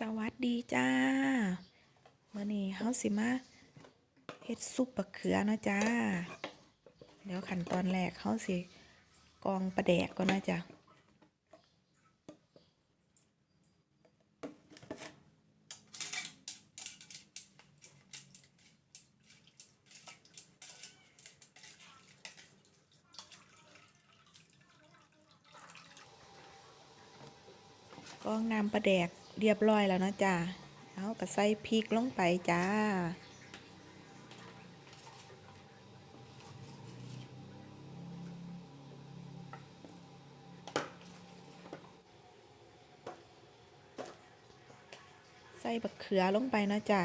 สวัสดีจ้าเมื่อนี้เฮาสิมาเฮ็ดซุปบักเขือเนาะจ้า เดี๋ยวขั้นตอนแรกเฮาสิกองปลาแดกก่อนนะจ้ะกองน้ำปลาแดก เรียบร้อยแล้วนะจ้าเอาก็ใส่พริกลงไปจ้า ใส่บักเขือลงไปนะจ้ะ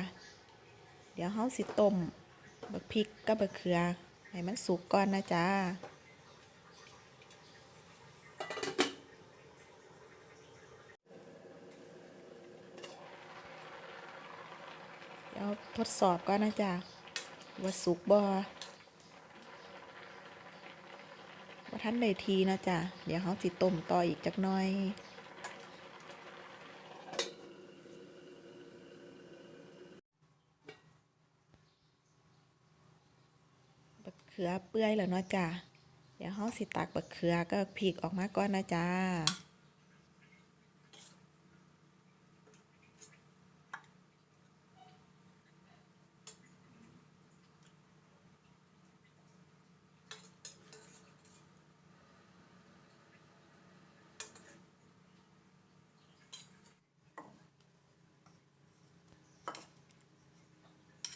เดี๋ยวเฮาสิต้มบักพริกกับบักเขือให้มันสุกก่อนนะจ้า เดี๋ยว ทดสอบก่อนนะจ๊ะว่าสุกบ่ว่าท่านใดทีนะจ๊ะเดี๋ยวเขาสิต้มต่ออีกจักหน่อยบักเขือเปื่อยแล้วเนาะจ้ะเดี๋ยวเขาสิตักบักเขือก็พริกออกมาก่อนนะจ๊ะ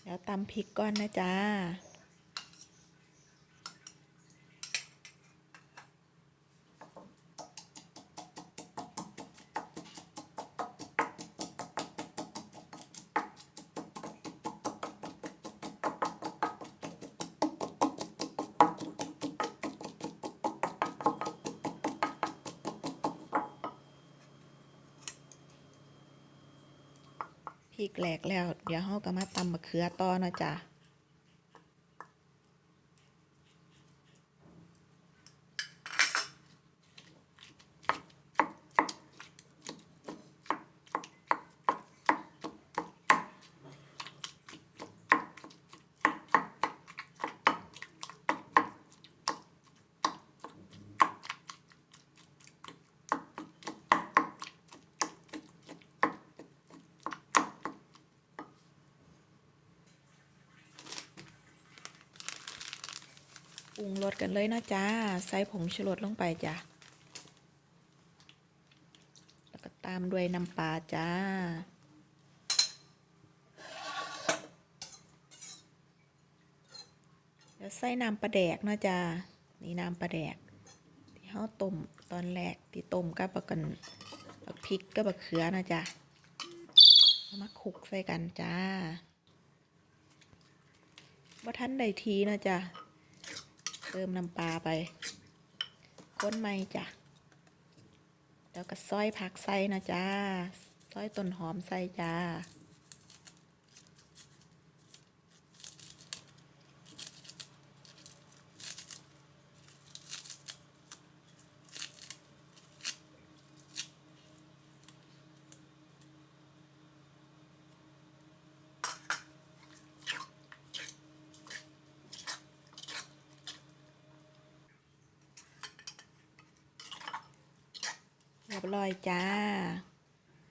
เดี๋ยวตำพริกก่อนนะจ๊ะ พริกแหลกแล้ว เดี๋ยวเราก็มาตำมะเขือต่อเนาะจ้ะ ปรุงรสกันเลยนะจ้า ใส่ผงชูรสลงไปจ้ะ แล้วก็ตามด้วยน้ำปลาจ้าเดี๋ยวใส่น้ำปลาแดกนะจ้า นี่น้ำปลาแดก ที่เขาต้มตอนแรกที่ต้มกับบักกันบักพริกกับบักเขือนะจ้ามาคลุกใส่กันจ้าบ่ทันใดทีนะจ้า เติมน้ำปลาไปค้นไม่จ้ะ แล้วก็ซอยผักใส่นะจ้าซอยต้นหอมใส่จ้า บร้อยจ้า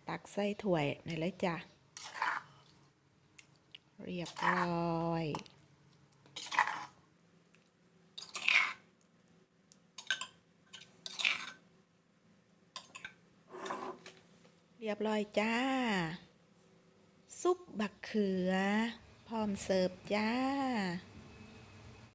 ตักใส่ถ้วยในเลยจ้ะ เรียบร้อยเรียบร้อยจ้า ซุปบักเขือ พร้อมเสิร์ฟจ้า